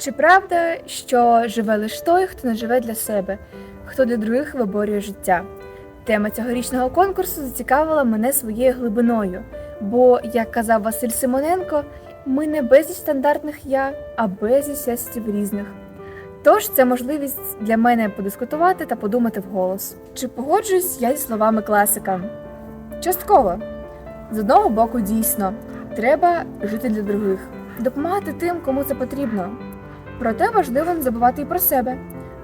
Чи правда, що живе лише той, хто не живе для себе, хто для других виборює життя? Тема цьогорічного конкурсу зацікавила мене своєю глибиною, бо, як казав Василь Симоненко, ми не безліч стандартних я, а безліч всесвітів різних. Тож це можливість для мене подискутувати та подумати вголос. Чи погоджуюсь я зі словами класика? Частково. З одного боку, дійсно, треба жити для других, допомагати тим, кому це потрібно. Проте важливо не забувати і про себе,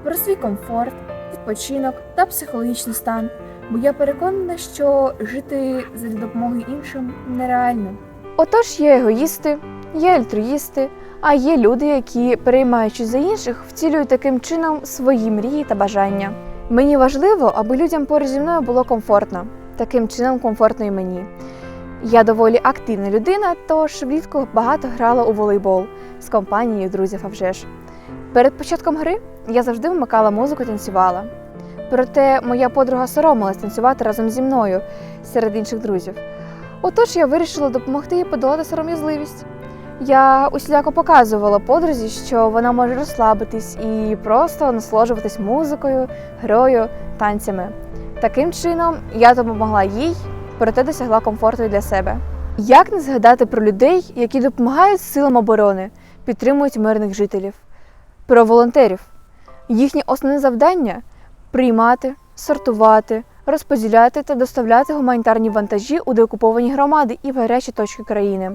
про свій комфорт, відпочинок та психологічний стан, бо я переконана, що жити за допомоги іншим нереально. Отож, є егоїсти, є альтруїсти, а є люди, які, переймаючись за інших, втілюють таким чином свої мрії та бажання. Мені важливо, аби людям поруч зі мною було комфортно, таким чином комфортно і мені. Я доволі активна людина, тож влітку багато грала у волейбол з компанією друзів а вже ж. Перед початком гри я завжди вмикала музику і танцювала. Проте моя подруга соромилась танцювати разом зі мною серед інших друзів. Отож я вирішила допомогти їй подолати сором'язливість. Я усіляко показувала подрузі, що вона може розслабитись і просто насолоджуватись музикою, грою, танцями. Таким чином я допомогла їй, проте досягла комфорту для себе. Як не згадати про людей, які допомагають силам оборони, підтримують мирних жителів, про волонтерів? Їхнє основне завдання приймати, сортувати, розподіляти та доставляти гуманітарні вантажі у деокуповані громади і в гарячі точки країни.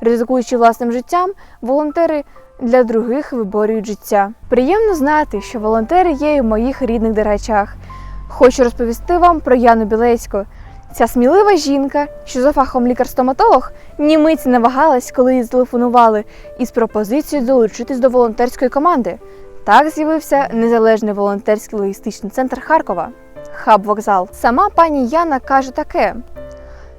Ризикуючи власним життям, волонтери для других виборюють життя. Приємно знати, що волонтери є і в моїх рідних дергачах. Хочу розповісти вам про Яну Білецьку. Ця смілива жінка, що за фахом лікар-стоматолог, ні миті не вагалась, коли їй зателефонували із пропозицією долучитись до волонтерської команди. Так з'явився незалежний волонтерський логістичний центр Харкова хаб вокзал. Сама пані Яна каже таке: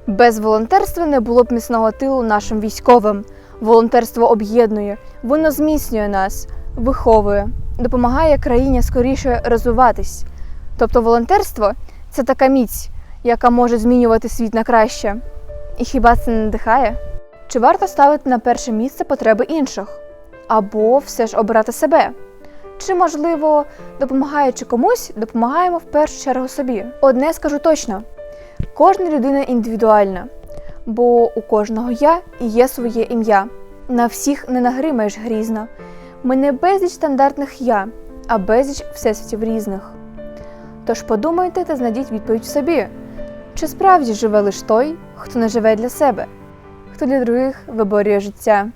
без волонтерства не було б міцного тилу нашим військовим. Волонтерство об'єднує, воно зміцнює нас, виховує, допомагає країні скоріше розвиватись. Тобто волонтерство це така міць, яка може змінювати світ на краще. І хіба це не надихає? Чи варто ставити на перше місце потреби інших? Або все ж обирати себе? Чи, можливо, допомагаючи комусь, допомагаємо в першу чергу собі? Одне скажу точно: кожна людина індивідуальна, бо у кожного я і є своє ім'я. На всіх не нагримаєш грізно. Ми не безліч стандартних я, а безліч всесвітів різних. Тож подумайте та знайдіть відповідь собі: чи справді живе лише той, хто не живе для себе, хто для других виборює життя?